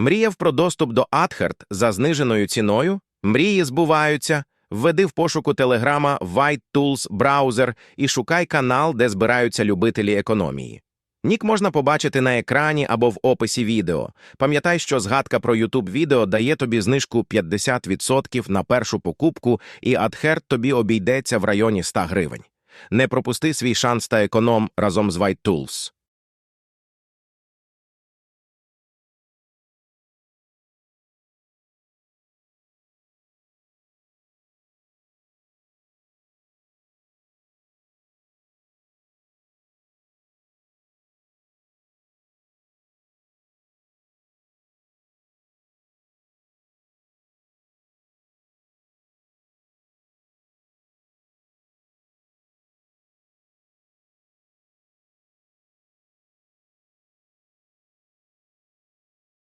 Мріяв про доступ до Атхарт за зниженою ціною? Мрії збуваються. Введи в пошуку телеграма White Tools браузер і шукай канал, де збираються любителі економії. Нік можна побачити на екрані або в описі відео. Пам'ятай, що згадка про YouTube відео дає тобі знижку 50% на першу покупку, і атхерт тобі обійдеться в районі 100 гривень. Не пропусти свій шанс та економ разом з White Tools.